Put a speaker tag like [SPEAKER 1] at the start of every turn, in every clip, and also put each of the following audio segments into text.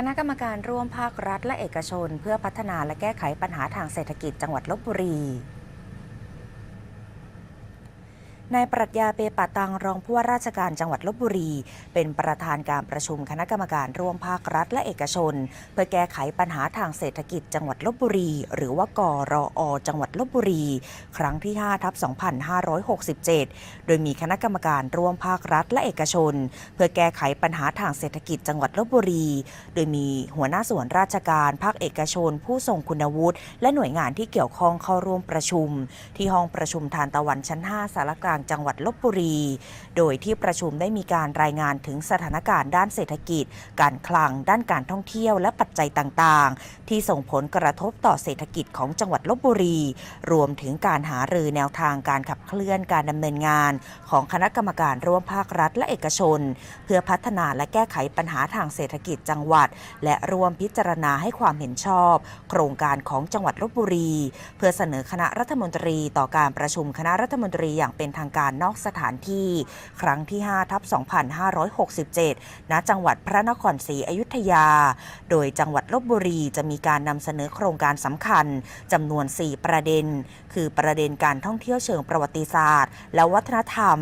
[SPEAKER 1] คณะกรรมการร่วมภาครัฐและเอกชน เพื่อพัฒนาและแก้ไขปัญหาทางเศรษฐกิจจังหวัดลบบุรี นายปรัชญาเปปะตังรองผู้ว่าราชการจังหวัดลบบุรี เป็นประธานการประชุมคณะกรรมการร่วมภาครัฐและเอกชน เพื่อแก้ไขปัญหาทางเศรษฐกิจจังหวัดลบบุรี หรือว่ากรอจังหวัดลบบุรี ครั้งที่5ทับ2567 โดยมีคณะกรรมการร่วมภาครัฐและเอกชน เพื่อแก้ไขปัญหาทางเศรษฐกิจจังหวัดลบบุรี โดยมีหัวหน้าส่วนราชการภาคเอกชน ผู้ทรงคุณวุฒิและหน่วยงานที่เกี่ยวข้องเข้าร่วมประชุม ที่ห้องประชุมทานตะวันชั้น 5 สารกลางจังหวัดลบบุรี โดยที่ประชุมได้มีการรายงานถึงสถานการณ์ด้านเศรษฐกิจ การคลัง ด้านการท่องเที่ยวและปัจจัยต่างๆ ที่ส่งผลกระทบต่อเศรษฐกิจของจังหวัดลบบุรี รวมถึงการหารือแนวทางการขับเคลื่อนการดำเนินงาน ของคณะกรรมการร่วมภาครัฐและเอกชน เพื่อพัฒนาและแก้ไขปัญหาทางเศรษฐกิจจังหวัด และรวมพิจารณาให้ความเห็นชอบ โครงการของจังหวัดลบบุรี เพื่อเสนอคณะรัฐมนตรีต่อการประชุมคณะรัฐมนตรีอย่างเป็นทางการนอกสถานที่ ครั้งที่5ทับ2567 ณ จังหวัดพระนครศรีอยุธยา โดยจังหวัดลบบุรีจะมีการนำเสนอโครงการสำคัญจำนวน 4 ประเด็น คือประเด็นการท่องเที่ยวเชิงประวัติศาสตร์ และวัฒนธรรม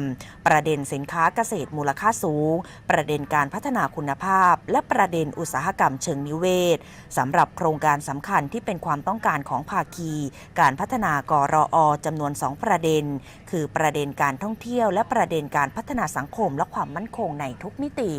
[SPEAKER 1] ประเด็นสินค้าเกษตรมูลค่าสูง ประเด็นการพัฒนาคุณภาพ และประเด็นอุตสาหกรรมเชิงนิเวศสำหรับโครงการสำคัญที่เป็นความต้องการของภาคี การพัฒนากรอจำนวน 2 ประเด็น คือประเด็นการท่องเที่ยวและประเด็นการพัฒนาสังคมและความมั่นคงในทุกมิติ